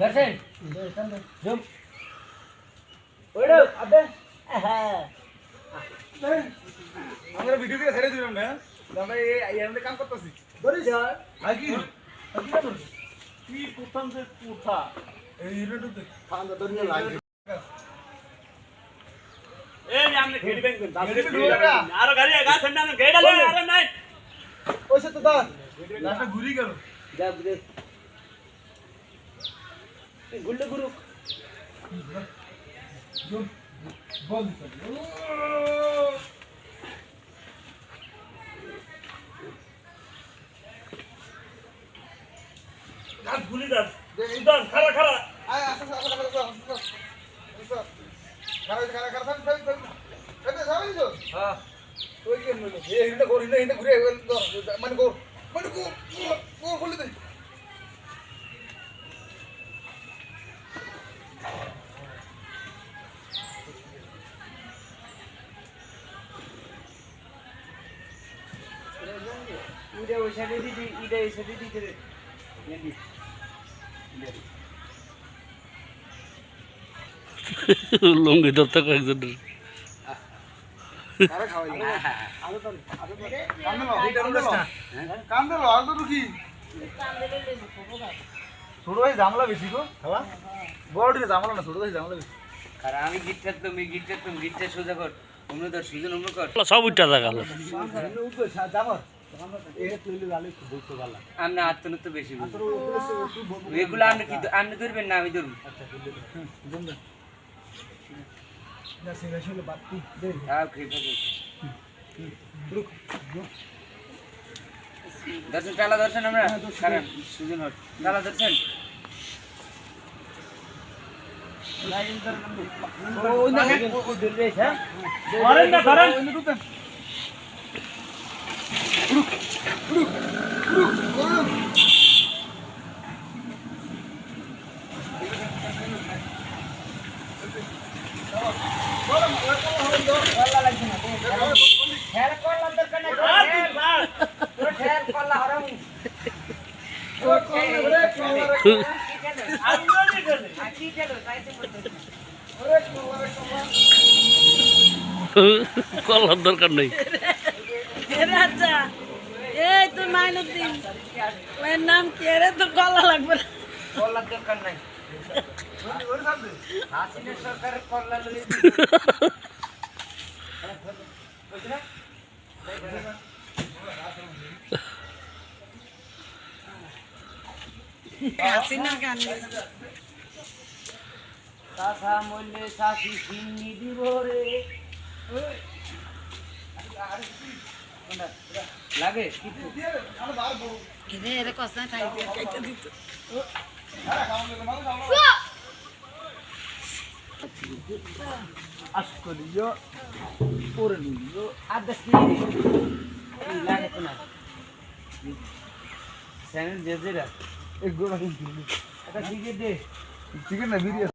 দর্শন জুম ওইডো আবে হ্যাঁ আমরা ভিডিও দিয়ে ছেড়ে দিলাম না আমরা এই এখানে কাম করতেছি বলি স্যার আর কি কি যে কোথা এই ফান্দা দরিয়া লাগে এই যে আপনি গেড়ি ব্যাংক করেন গেড়ি ঢুকে গেলা। আরও গাড়ি সামনে আমি গেড়ি ডালে আরে নাই ওইসে তো দাও লাস্টে ঘুরি গেল যা বুঝে গুল্লে গুরু বল আর গুলি দাস সুদান খারা খারা আয় আসো আসো আসো আসো আসো ফেল ফেল ফেল যাবে হ্যাঁ ওই সাইডে দিদি ইডে এই সাইডে নেদি লুঙ্গি ধরতে কয়েকজনের। ছোট ভাই জামলা বেশি গো খাওয়া জামলা না ছোট ভাই জামলা বেশি। আর আমি গিটার সোজা কর অন্য ধর সুজন অন্য কর। সব উঠটা জায়গা তো বেশি বুঝি এগুলো আপনি কি আপনি ধরবেন না আমি ধরবো। না সিনা শুনে বাতি দে খেয়ে দর্শন টালা দর্শন আমরা সুজন হট টালা দর্শন ধরেন না ধরেন আমি বলি গেলে কলার দরকার নেই। রাজা এই তো মাইনুদ্দিন ওর নাম কি রে তো গলা লাগবে না কল্লার দরকার নাই। সরকারের কল্লা হাসিনার গান কাঁথা মূল্যে শাসি সিন্নি দিব রে? লাগে কিছু রে রে কষ্ট না খাইতে দিত। আসকলিও পরে নিও। আর দেখ। লাগে তো না স্যানেল জেজেরা এক গোড়া কিন্তু এটা দিকে দে। চিকেন না বিরিয়ানি।